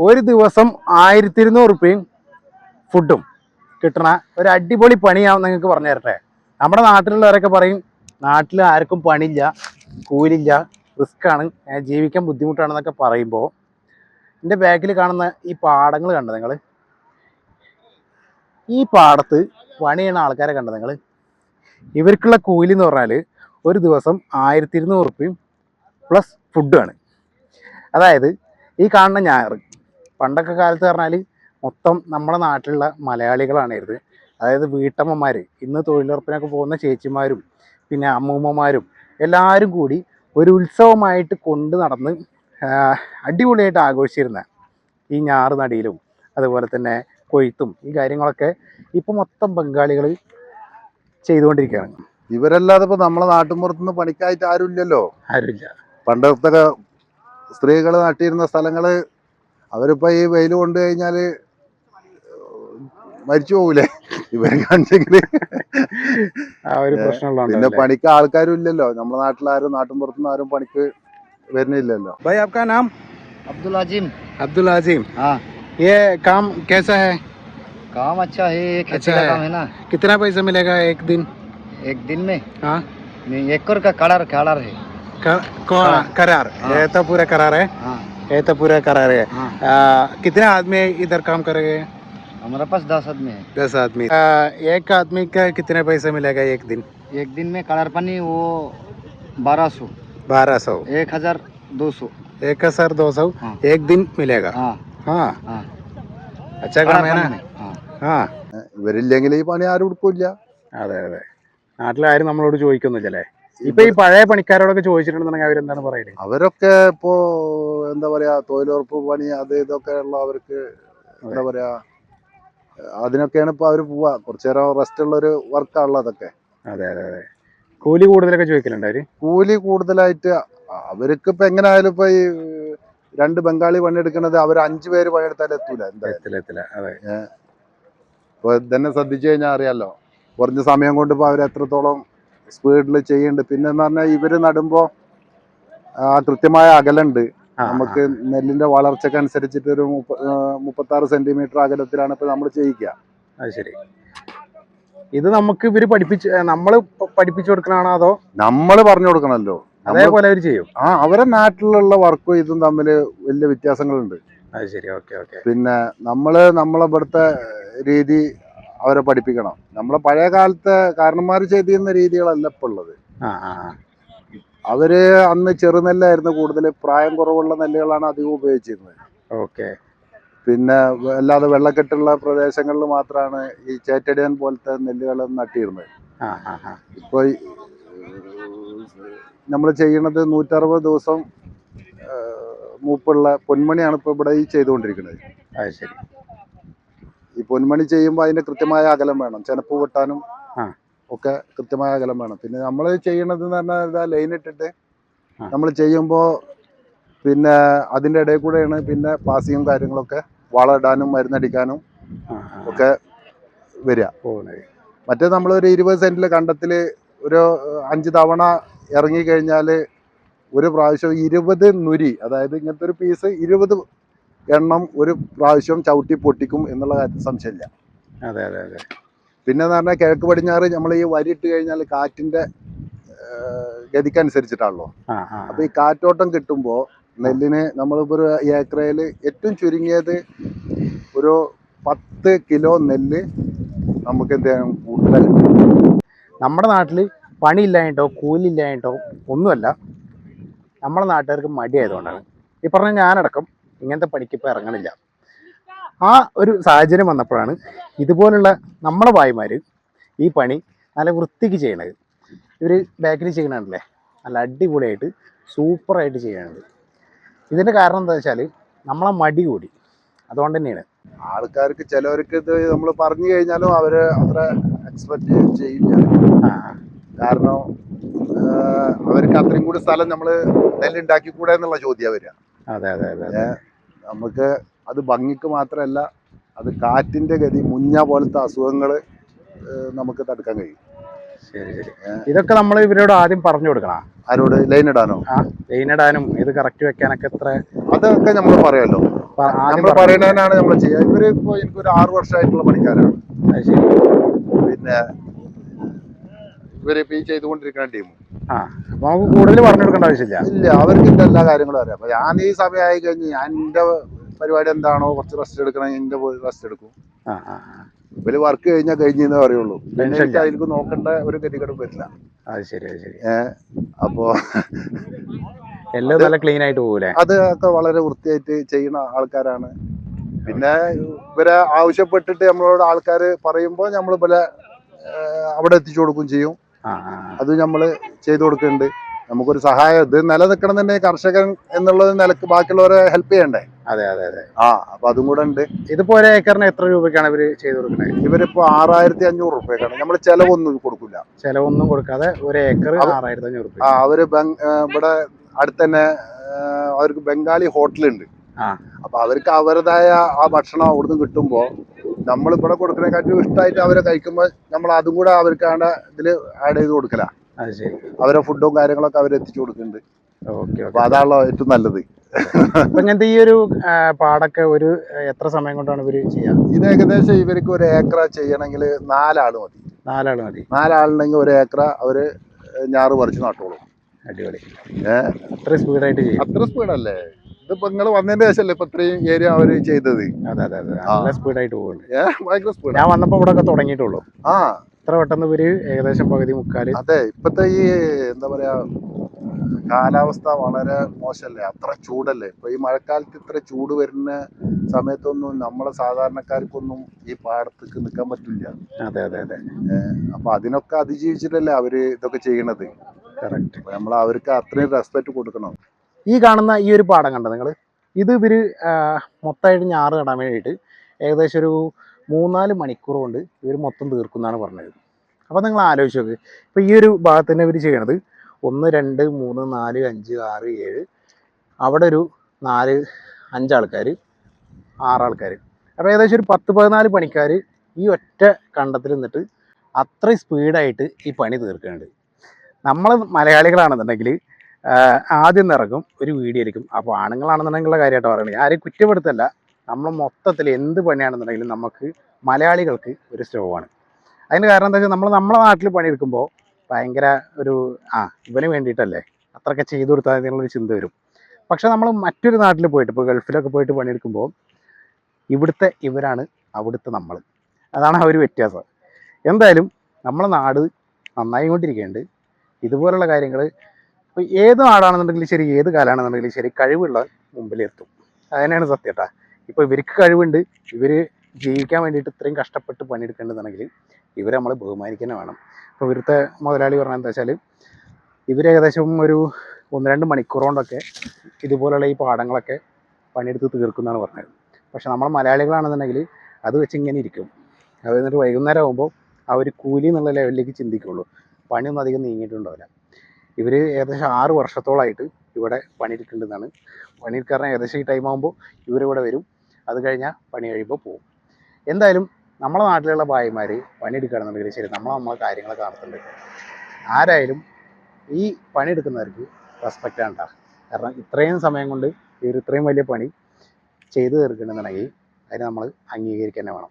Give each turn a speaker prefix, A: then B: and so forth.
A: ഒരു ദിവസം ആയിരത്തി ഇരുന്നൂറ് റുപ്യയും ഫുഡും കിട്ടണ ഒരു അടിപൊളി പണിയാവും നിങ്ങൾക്ക് പറഞ്ഞു തരട്ടെ. നമ്മുടെ നാട്ടിലുള്ളവരൊക്കെ പറയും നാട്ടിൽ ആർക്കും പണിയില്ല കൂലില്ല റിസ്ക്കാണ് ജീവിക്കാൻ ബുദ്ധിമുട്ടാണെന്നൊക്കെ പറയുമ്പോൾ എന്റെ ബാക്കിൽ കാണുന്ന ഈ പാടങ്ങൾ കണ്ടോ നിങ്ങൾ ഈ പാടത്ത് പണി ആൾക്കാരെ കണ്ടോ നിങ്ങൾ ഇവർക്കുള്ള കൂലി എന്ന് പറഞ്ഞാൽ ഒരു ദിവസം ആയിരത്തി ഇരുന്നൂറ് റുപ്യയും പ്ലസ് ഫുഡുമാണ് അതായത് ഈ കാണുന്ന ഞായർ പണ്ടൊക്കെ കാലത്ത് പറഞ്ഞാൽ മൊത്തം നമ്മുടെ നാട്ടിലുള്ള മലയാളികളാണ് ഇത് അതായത് വീട്ടമ്മമാർ ഇന്ന് തൊഴിലുറപ്പിനൊക്കെ പോകുന്ന ചേച്ചിമാരും പിന്നെ അമ്മൂമ്മമാരും എല്ലാവരും കൂടി ഒരു ഉത്സവമായിട്ട് കൊണ്ട് നടന്ന് അടിപൊളിയായിട്ട് ആഘോഷിച്ചിരുന്ന ഈ ഞാറ് നടിയിലും അതുപോലെ തന്നെ കൊയ്ത്തും ഈ കാര്യങ്ങളൊക്കെ ഇപ്പം മൊത്തം ബംഗാളികൾ ചെയ്തുകൊണ്ടിരിക്കുകയാണ്.
B: ഇവരല്ലാതെ ഇപ്പൊ നമ്മളെ നാട്ടുമ്പുറത്തുനിന്ന് പണിക്കായിട്ട് ആരും ഇല്ലല്ലോ
A: ആരുമില്ല.
B: പണ്ടത്തെ സ്ത്രീകൾ നട്ടിരുന്ന സ്ഥലങ്ങൾ അവരിപ്പോ ഈ വെയിൽ കൊണ്ട് കഴിഞ്ഞാല് മരിച്ചു പോകൂലേ ഇവരെ കാണിച്ചെങ്കില്
A: ആ ഒരു പ്രശ്നമുള്ളതുകൊണ്ട്
B: പിന്നെ പണിക്ക് ആൾക്കാരും ഇല്ലല്ലോ നമ്മളെ നാട്ടിലാരും നാട്ടുമ്പുറത്തുനിന്ന് ആരും പണിക്ക് വരുന്നില്ലല്ലോ
A: भाई आपका नाम
C: अब्दुल अजीम
A: अब्दुल आजिम
C: हाँ
A: ये काम कैसा है
C: काम अच्छा है ये खेती
A: अच्छा
C: का
A: है।
C: काम है ना
A: कितना पैसा मिलेगा एक दिन
C: एक दिन में
A: हाँ
C: नहीं एक का कलर कलर है
A: कर, को-
C: हाँ।
A: करार
C: हाँ।
A: ये तो पूरा करार है
C: हाँ
A: ये तो पूरा करार है
C: हाँ
A: आ, कितने आदमी इधर काम करेंगे
C: हमारे पास दस आदमी है
A: दस आदमी आ, एक आदमी का कितने पैसे मिलेगा एक दिन
C: एक दिन में कलर पानी वो बारह सौ
A: बारह सौ
C: एक हजार दो सौ
A: एक हजार दो सौ
C: हाँ।
A: एक दिन मिलेगा
C: हाँ
A: हाँ
C: हाँ
A: अच्छा
C: कलर
A: काम है ना
C: पानी में हाँ
A: हाँ
B: ഇവരില്ലെങ്കിൽ ഈ പണി ആരും എടുക്കൂല
A: അതെ അതെ നാട്ടിലാരും നമ്മളോട് ചോദിക്കൊന്നുമില്ലല്ലേ ഇപ്പൊ ഈ പഴയ പണിക്കാരോടൊക്കെ ചോദിച്ചിട്ടുണ്ടെന്നുണ്ടെങ്കിൽ അവരെന്താണ് പറയുന്നത്
B: അവരൊക്കെ ഇപ്പോ എന്താ പറയാ തൊഴിലുറപ്പ് പണി അത് ഇതൊക്കെ ഉള്ള അവർക്ക് എന്താ പറയാ അതിനൊക്കെയാണ് ഇപ്പൊ അവർ പോവാ. കുറച്ചു നേരം റെസ്റ്റ് ഉള്ള ഒരു വർക്കാണല്ലോ അതൊക്കെ.
A: അതെ അതെ അതെ. കൂലി കൂടുതലൊക്കെ ചോദിക്കലുണ്ട് അവർ?
B: കൂലി കൂടുതലായിട്ട് അവർക്ക് ഇപ്പൊ എങ്ങനെ ആയാലും ഇപ്പൊ ഈ രണ്ട് ബംഗാളി പണിയെടുക്കണത് അവർ അഞ്ചു പേര് പണിയെടുത്താൽ എത്തൂല എന്തായാലും.
A: എത്തില്ല എത്തില്ല അതെ.
B: ഇപ്പൊ തന്നെ ശ്രദ്ധിച്ചു കഴിഞ്ഞാൽ അറിയാലോ കുറഞ്ഞ സമയം കൊണ്ട് ഇപ്പൊ അവർ എത്രത്തോളം സ്പീഡിൽ ചെയ്യുന്നുണ്ട് പിന്നെ എന്ന് പറഞ്ഞാൽ ഇവർ നടുമ്പോൾ ആ കൃത്യമായ അകലുണ്ട്. നമുക്ക് നെല്ലിന്റെ വളർച്ചക്ക് അനുസരിച്ചിട്ട് ഒരു മുപ്പ മുപ്പത്തി ആറ് സെന്റിമീറ്റർ അകലത്തിലാണ് ഇപ്പൊ നമ്മൾ ചെയ്യിക്കുക
A: അത് ശരി. ഇത് നമുക്ക് ഇവർ പഠിപ്പിച്ച് നമ്മൾ പഠിപ്പിച്ചു കൊടുക്കണാണോ അതോ
B: നമ്മൾ പറഞ്ഞു കൊടുക്കണല്ലോ.
A: അതേപോലെ അവർ ചെയ്യും?
B: ആ അവരെ നാട്ടിലുള്ള വർക്കും ഇതും തമ്മിൽ വലിയ വ്യത്യാസങ്ങളുണ്ട്.
A: അത് ശരി. Okay okay.
B: പിന്നെ നമ്മൾ നമ്മളെ ഇവിടുത്തെ രീതി അവരെ പഠിപ്പിക്കണം. നമ്മളെ പഴയ കാലത്തെ കാരണന്മാർ ചെയ്തിരുന്ന രീതികളല്ല ഇപ്പൊ ഉള്ളത്. അവർ അന്ന് ചെറുനെല്ലായിരുന്നു കൂടുതൽ പ്രായം കുറവുള്ള നെല്ലുകളാണ് അധികം ഉപയോഗിച്ചിരുന്നത്.
A: ഓക്കെ.
B: പിന്നെ അല്ലാതെ വെള്ളക്കെട്ടുള്ള പ്രദേശങ്ങളിൽ മാത്രമാണ് ഈ ചേറ്റടിയൻ പോലത്തെ നെല്ലുകൾ നട്ടിരുന്നത്. ഇപ്പോൾ നമ്മൾ ചെയ്യണത് നൂറ്ററുപത് ദിവസം മൂപ്പുള്ള പൊന്മണിയാണ് ഇപ്പോൾ ഇവിടെ ഈ ചെയ്തുകൊണ്ടിരിക്കുന്നത്.
A: അത് ശരി.
B: ഈ പൊന്മണി ചെയ്യുമ്പോൾ അതിന്റെ കൃത്യമായ അകലം വേണം. ചെനപ്പ് വെട്ടാനും ഒക്കെ കൃത്യമായ അകലം വേണം. പിന്നെ നമ്മൾ ചെയ്യണത് എന്ന് പറഞ്ഞാൽ ഇതാ ലൈൻ ഇട്ടിട്ട് നമ്മൾ ചെയ്യുമ്പോൾ പിന്നെ അതിന്റെ ഇടയിൽ കൂടെയാണ് പിന്നെ പാസിയും കാര്യങ്ങളൊക്കെ വളമിടാനും മരുന്നടിക്കാനും ഒക്കെ വരിക.
A: മറ്റേ
B: മറ്റേ ഒരു ഇരുപത് സെന്റിൽ കണ്ടത്തിൽ ഒരു അഞ്ച് തവണ ഇറങ്ങി കഴിഞ്ഞാൽ ഒരു പ്രാവശ്യം ഇരുപത് നുരി അതായത് ഇങ്ങനത്തെ ഒരു പീസ് ഇരുപത് എണ്ണം ഒരു പ്രാവശ്യം ചവിട്ടി പൊട്ടിക്കും എന്നുള്ള കാര്യത്തിൽ സംശയമില്ല.
A: അതെ അതെ അതെ.
B: പിന്നെ എന്ന് പറഞ്ഞാൽ കിഴക്ക് പടിഞ്ഞാറ് നമ്മൾ ഈ വരി ഇട്ട് കഴിഞ്ഞാൽ കാറ്റിന്റെ ഗതിക്കനുസരിച്ചിട്ടാണല്ലോ.
A: ആ ആ
B: അപ്പൊ ഈ കാറ്റോട്ടം കിട്ടുമ്പോൾ നെല്ലിന് നമ്മളിപ്പോ ഒരു ഏക്കറയിൽ ഏറ്റവും ചുരുങ്ങിയത് ഒരു പത്ത് കിലോ നെല്ല് നമുക്ക് എന്ത് കൂടുതൽ
A: നമ്മുടെ നാട്ടിൽ പണിയില്ലായിട്ടോ കൂലില്ലായിട്ടോ ഒന്നുമല്ല. നമ്മുടെ നാട്ടുകാർക്ക് മടിയായതുകൊണ്ടാണ്. ഈ പറഞ്ഞ ഞാനടക്കം ഇങ്ങനത്തെ പണിക്ക് ഇപ്പോൾ ഇറങ്ങണില്ല. ആ ഒരു സാഹചര്യം വന്നപ്പോഴാണ് ഇതുപോലുള്ള നമ്മളെ ഭായിമാർ ഈ പണി നല്ല വൃത്തിക്ക് ചെയ്യണത്. ഇവർ ബേക്കറി ചെയ്യണല്ലേ നല്ല അടിപൊളിയായിട്ട് സൂപ്പറായിട്ട് ചെയ്യണത്. ഇതിന്റെ കാരണം എന്താ വെച്ചാൽ നമ്മളെ മടി കൂടി. അതുകൊണ്ട് തന്നെയാണ്.
B: ആൾക്കാർക്ക് ചിലവർക്ക് ഇത് നമ്മൾ പറഞ്ഞു കഴിഞ്ഞാലും അവർ അത്ര എക്സ്പെക്ട് ചെയ്യില്ല. കാരണം അവർക്ക് അത്രയും കൂടി സ്ഥലം നമ്മൾ നെല്ലുണ്ടാക്കി കൂടെ എന്നുള്ള ചോദ്യം വരിക.
A: അതെ അതെ അതെ
B: നമുക്ക് അത് ഭംഗിക്ക് മാത്രമല്ല അത് കാറ്റിന്റെ ഗതി മുഞ്ഞ പോലത്തെ അസുഖങ്ങൾ നമുക്ക് തടുക്കാൻ കഴിയും.
A: ഇതൊക്കെ നമ്മൾ ഇവരോട് ആദ്യം പറഞ്ഞു കൊടുക്കണം?
B: ആരോട്? ലൈൻ ഇടാനോ?
A: ലൈൻ ഇടാനും ഇത് കറക്റ്റ് വെക്കാനൊക്കെ എത്ര?
B: അതൊക്കെ നമ്മൾ പറയാമല്ലോ നമ്മൾ പറയുന്നതിനാണ് നമ്മൾ ചെയ്യുക. ഇവർ ഇപ്പൊ എനിക്കൊരു ആറു വർഷമായിട്ടുള്ള പണിക്കാരാണ്. പിന്നെ ഇവർ ഇപ്പൊ ഈ ചെയ്തുകൊണ്ടിരിക്കുന്ന
A: ടീമും നമുക്ക് കൂടുതൽ പറഞ്ഞു കൊടുക്കേണ്ട ആവശ്യമില്ല.
B: ഇല്ല അവർക്ക് ഇതിന്റെ എല്ലാ കാര്യങ്ങളും അറിയാം. അപ്പൊ ഞാൻ ഈ സമയമായി കഴിഞ്ഞ് ഞാൻ എന്റെ പരിപാടി എന്താണോ കുറച്ച് റെസ്റ്റ് എടുക്കണം എന്റെ റെസ്റ്റ് എടുക്കും.
A: ആ.
B: ഇവർ വർക്ക് കഴിഞ്ഞാൽ കഴിഞ്ഞെന്ന് പറയുള്ളൂ. പിന്നെ എനിക്ക് അതിലേക്ക് നോക്കേണ്ട ഒരു ഗതികേടും വരില്ല.
A: അത് ശരി അത് ശരി.
B: അപ്പോ
A: എല്ലാം നല്ല ക്ലീൻ ആയിട്ട് പോകൂലേ
B: അതൊക്കെ വളരെ വൃത്തിയായിട്ട് ചെയ്യുന്ന ആൾക്കാരാണ്. പിന്നെ ഇവരെ ആവശ്യപ്പെട്ടിട്ട് നമ്മളോട് ആൾക്കാര് പറയുമ്പോൾ നമ്മൾ ഇവരെ അവിടെ എത്തിച്ചു കൊടുക്കുകയും ചെയ്യും. അത് നമ്മൾ ചെയ്തു കൊടുക്കുന്നുണ്ട്. നമുക്കൊരു സഹായം ഇത് നിലനിൽക്കണം തന്നെ കർഷകൻ എന്നുള്ളത് നിലയ്ക്ക് ബാക്കിയുള്ളവരെ ഹെൽപ്പ് ചെയ്യണ്ടേ?
A: അതെ അതെ അതെ.
B: ആ അപ്പൊ അതും കൂടെ ഉണ്ട്.
A: ഇതിപ്പോ ഒരു ഏക്കറിന് എത്ര രൂപയ്ക്കാണ് ഇവർ ചെയ്തു കൊടുക്കുന്നത്
B: ഇവരിപ്പോ ആറായിരത്തി അഞ്ഞൂറ് രൂപയ്ക്കാണ്. നമ്മൾ ചെലവൊന്നും കൊടുക്കില്ല
A: ചെലവൊന്നും കൊടുക്കാതെ ഒരു ഏക്കർ ആറായിരത്തി അഞ്ഞൂറ് രൂപ
B: ആ അവർ ഇവിടെ അടുത്ത് തന്നെ അവർക്ക് ബംഗാളി ഹോട്ടലുണ്ട്. അപ്പൊ അവർക്ക് അവരുടേതായ ആ ഭക്ഷണം അവിടുന്ന് കിട്ടുമ്പോ നമ്മൾ ഇവിടെ കൊടുക്കുന്നതിനെക്കാട്ടും ഇഷ്ടമായിട്ട് അവരെ കഴിക്കുമ്പോൾ നമ്മൾ അതും കൂടെ അവർക്കാണ് ഇതിൽ ആഡ് ചെയ്ത് കൊടുക്കല. അവരെ ഫുഡും കാര്യങ്ങളൊക്കെ അവർ എത്തിച്ചു കൊടുക്കുന്നുണ്ട്. അപ്പൊ അതാണല്ലോ ഏറ്റവും നല്ലത്.
A: അപ്പൊ ഇങ്ങനത്തെ ഈ ഒരു പാടൊക്കെ ഒരു എത്ര സമയം കൊണ്ടാണ് ഇവർ ചെയ്യാ?
B: ഇത് ഏകദേശം ഇവർക്ക് ഒരു ഏക്കറ ചെയ്യണമെങ്കിൽ നാലാൾ മതി.
A: നാലാൾ മതി.
B: നാലാളുണ്ടെങ്കിൽ ഒരു ഏക്കറ അവർ ഞാറ് പറിച്ച് നട്ടോളും.
A: അടിപൊളി? അത്ര സ്പീഡായിട്ട് ചെയ്യും.
B: അത്ര സ്പീഡല്ലേ ഇതിപ്പോ നിങ്ങൾ വന്നതിന്റെ ശേഷമല്ലേ ഇപ്പൊ ഇത്രയും ഏരിയ അവർ ചെയ്തത്?
A: അതെ അതെ അതെ. നല്ല സ്പീഡായിട്ട് പോകുന്നുണ്ട്
B: ഭയങ്കര സ്പീഡ്
A: ഞാൻ വന്നപ്പോ ഇവിടെ ഒക്കെ തുടങ്ങിയിട്ടുള്ളൂ.
B: ആ.
A: ഇത്ര പെട്ടെന്ന് ഇവർ ഏകദേശം പകുതി മുക്കാൽ.
B: അതെ ഇപ്പത്തെ ഈ എന്താ പറയാ കാലാവസ്ഥ വളരെ മോശമല്ലേ? അത്ര ചൂടല്ലേ? ഇപ്പൊ ഈ മഴക്കാലത്ത് ഇത്ര ചൂട് വരുന്ന സമയത്തൊന്നും നമ്മളെ സാധാരണക്കാർക്കൊന്നും ഈ പാടത്തേക്ക് നിൽക്കാൻ പറ്റില്ല.
A: അതെ അതെ അതെ.
B: അപ്പൊ അതിനൊക്കെ അതിജീവിച്ചിട്ടല്ലേ അവർ ഇതൊക്കെ ചെയ്യണത്?
A: കറക്റ്റ്
B: നമ്മൾ അവർക്ക് അത്രയും റെസ്പെക്ട് കൊടുക്കണം.
A: ഈ കാണുന്ന ഈ ഒരു പാടം കണ്ടോ നിങ്ങൾ ഇത് ഇവർ മൊത്തമായിട്ട് ഞാറ് നടാൻ വേണ്ടിയിട്ട് ഏകദേശം ഒരു മൂന്നാൽ മണിക്കൂർ കൊണ്ട് ഇവർ മൊത്തം തീർക്കുന്നതാണ് പറഞ്ഞത്. അപ്പോൾ നിങ്ങൾ ആലോചിച്ച് നോക്ക്. ഇപ്പോൾ ഈ ഒരു ഭാഗത്ത് തന്നെ ഇവർ ചെയ്യണത് ഒന്ന് രണ്ട് മൂന്ന് നാല് അഞ്ച് ആറ് ഏഴ്. അവിടെ ഒരു നാല് അഞ്ചാൾക്കാർ ആറാൾക്കാർ അപ്പോൾ ഏകദേശം ഒരു പത്ത് പതിനാല് പണിക്കാർ ഈ ഒറ്റ കണ്ടത്തിൽ നിന്നിട്ട് അത്രയും സ്പീഡായിട്ട് ഈ പണി തീർക്കുന്നുണ്ട്. നമ്മൾ മലയാളികളാണെന്നുണ്ടെങ്കിൽ ആദ്യം ഇറങ്ങും ഒരു വീഡിയോ എടുക്കും. അപ്പോൾ ആണുങ്ങളാണെന്നുണ്ടെങ്കിലുള്ള കാര്യമായിട്ട് പറയുന്നത് ആരെയും കുറ്റപ്പെടുത്തല്ല. നമ്മൾ മൊത്തത്തിൽ എന്ത് പണിയാണെന്നുണ്ടെങ്കിലും നമുക്ക് മലയാളികൾക്ക് ഒരു സ്റ്റോവാണ് അതിന് കാരണം എന്താ വെച്ചാൽ നമ്മൾ നമ്മളെ നാട്ടിൽ പണിയെടുക്കുമ്പോൾ ഭയങ്കര ഒരു ആ ഇവന് വേണ്ടിയിട്ടല്ലേ? അത്രയൊക്കെ ചെയ്തു കൊടുത്താൽ എന്നുള്ളൊരു ചിന്ത വരും. പക്ഷെ നമ്മൾ മറ്റൊരു നാട്ടിൽ പോയിട്ട് ഇപ്പോൾ ഗൾഫിലൊക്കെ പോയിട്ട് പണിയെടുക്കുമ്പോൾ ഇവിടുത്തെ ഇവരാണ് അവിടുത്തെ നമ്മൾ അതാണ് ആ ഒരു വ്യത്യാസം. എന്തായാലും നമ്മളെ നാട് നന്നായി കൊണ്ടിരിക്കുന്നുണ്ട് ഇതുപോലുള്ള കാര്യങ്ങൾ ഇപ്പോൾ ഏത് നാടാണെന്നുണ്ടെങ്കിലും ശരി ഏത് കാലാണെന്നുണ്ടെങ്കിലും ശരി കഴിവുള്ള മുമ്പിലെത്തും അതിനാണ് കേട്ടാ ഇപ്പോൾ ഇവർക്ക് കഴിവുണ്ട് ഇവർ ജീവിക്കാൻ വേണ്ടിയിട്ട് ഇത്രയും കഷ്ടപ്പെട്ട് പണിയെടുക്കേണ്ടതാണെങ്കിൽ ഇവരെ നമ്മൾ ബഹുമാനിക്കാൻ വേണം. ഇപ്പോൾ ഇവിടുത്തെ മുതലാളി പറഞ്ഞാൽ എന്താ വെച്ചാൽ ഇവർ ഏകദേശം ഒരു ഒന്ന് രണ്ട് മണിക്കൂർ കൊണ്ടൊക്കെ ഇതുപോലുള്ള ഈ പാടങ്ങളൊക്കെ പണിയെടുത്ത് തീർക്കുന്നതാണ് പറഞ്ഞത്. പക്ഷെ നമ്മൾ മലയാളികളാണെന്നുണ്ടെങ്കിൽ അത് വെച്ച് ഇങ്ങനെ ഇരിക്കും. അത് എന്നിട്ട് വൈകുന്നേരം ആകുമ്പോൾ ആ ഒരു കൂലി എന്നുള്ള ലെവലിലേക്ക് ചിന്തിക്കുള്ളൂ. പണിയൊന്നും അധികം നീങ്ങിയിട്ടുണ്ടാവില്ല. ഇവർ ഏകദേശം ആറ് വർഷത്തോളമായിട്ട് ഇവിടെ പണിയെടുക്കുന്നുണ്ടെന്നാണ്. പണിയെടുക്കാരൻ ഏകദേശം ഈ ടൈം ആകുമ്പോൾ ഇവരിവിടെ വരും. അത് കഴിഞ്ഞാൽ പണി കഴിയുമ്പോൾ പോകും എന്തായാലും നമ്മളെ നാട്ടിലുള്ള ഭായിമാർ പണിയെടുക്കുകയാണെന്നുണ്ടെങ്കിൽ ശരി നമ്മൾ നമ്മളെ കാര്യങ്ങളൊക്കെ നടത്തുന്നുണ്ട് ആരായാലും ഈ പണിയെടുക്കുന്നവർക്ക് റെസ്പെക്റ്റ് ആണ് കാരണം ഇത്രയും സമയം കൊണ്ട് ഇവർ ഇത്രയും വലിയ പണി ചെയ്തു തീർക്കണമെന്നുണ്ടെങ്കിൽ അതിന് നമ്മൾ അംഗീകരിക്കുക തന്നെ വേണം.